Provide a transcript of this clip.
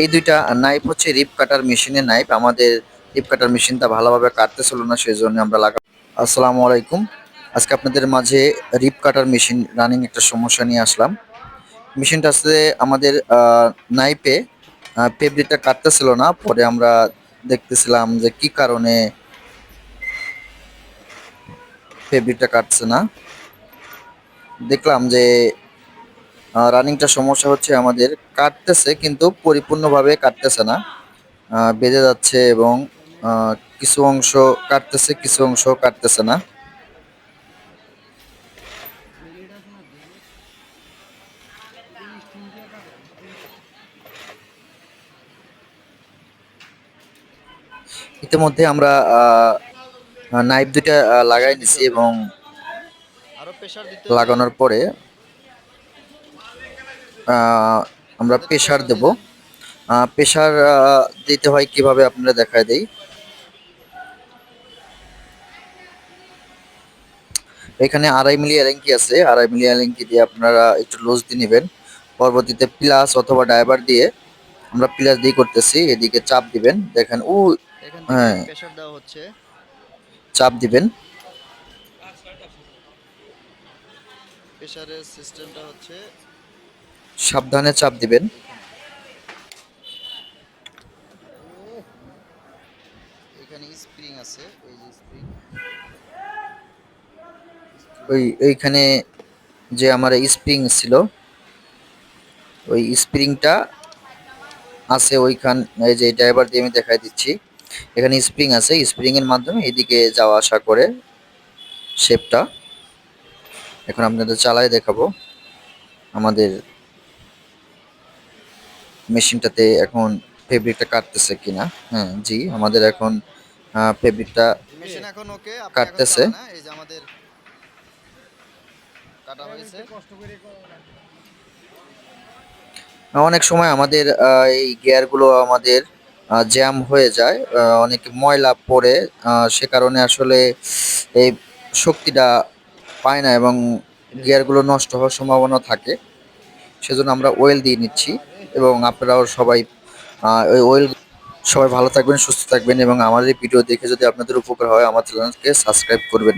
এই দুইটা নাইফ হচ্ছে রিপ কাটার মেশিনের নাইফ আমাদের রিপ কাটার মেশিনটা ভালোভাবে কাটতেছিল না সেই জন্য আমরা লাগা আসসালামু আলাইকুম। আজকে আপনাদের মাঝে রিপ কাটার মেশিন রানিং একটা সমস্যা নিয়ে আসলাম। মেশিনটা আসলে আমাদের নাইপে ফেব্রিকটা কাটতেছিল না। পরে আমরা দেখতেছিলাম যে কি কারণে ফেব্রিকটা কাটছে না। দেখলাম যে রানিংটা সমস্যা হচ্ছে আমাদের। কাটতেছে কিন্তু পরিপূর্ণভাবে কাটতেছে না। বেজে যাচ্ছে এবং কিছু অংশ কাটতেছে কিছু অংশ কাটতেছে না। ইতিমধ্যে আমরা নাইফ দুইটা লাগাই নিছি এবং লাগানোর পরে আমরা প্রেশার দেব। প্রেশার দিতে হয় কীভাবে আপনারা দেখায় দেই। এখানে আড়াই মিলি এলেঙ্কি আছে। আড়াই মিলি এলেঙ্কি দিয়ে আপনারা একটু লুজ দিয়ে নেবেন। পরবর্তীতে প্লাস অথবা ড্রাইভার দিয়ে আমরা প্লাস দিয়ে করতেছি। এদিকে চাপ দিবেন। দেখেন ও হ্যাঁ। চাপ দিবেন। প্রেসারের সিস্টেমটা হচ্ছে সাবধানে চাপ দিবেন। এখানে স্প্রিং আছে এই যে স্প্রিং। ওই এইখানে যে আমার স্প্রিং ছিল ওই স্প্রিংটা আছে ওইখান এই যে ড্রাইভার দিয়ে আমি দেখাই দিচ্ছি। এখানে স্প্রিং আছে স্প্রিং এর মাধ্যমে এদিকে যাওয়া আসা করে শেপটা। এখন আপনাদের চালায় দেখাবো আমাদের মেশিনটাতে এখন ফেব্রিকটা কাটতেছে কিনা। হ্যাঁ জি আমাদের এখন ফেব্রিকটা মেশিন এখন ওকে কাটতেছে। এই যে আমাদের কাটা হয়েছে। অনেক সময় আমাদের এই গিয়ারগুলো আমাদের জ্যাম হয়ে যায় অনেক ময়লা পড়ে সে কারণে আসলে এই শক্তিটা পায় না এবং গিয়ারগুলো নষ্ট হওয়ার সম্ভাবনা থাকে। সেজন্য আমরা ওয়েল দিয়ে নিচ্ছি। এবং আপনারাও সবাই ওই ওয়েল, সবাই ভালো থাকবেন, সুস্থ থাকবেন এবং আমাদের ভিডিও দেখে যদি আপনাদের উপকার হয়, আমার চ্যানেলকে সাবস্ক্রাইব করবেন।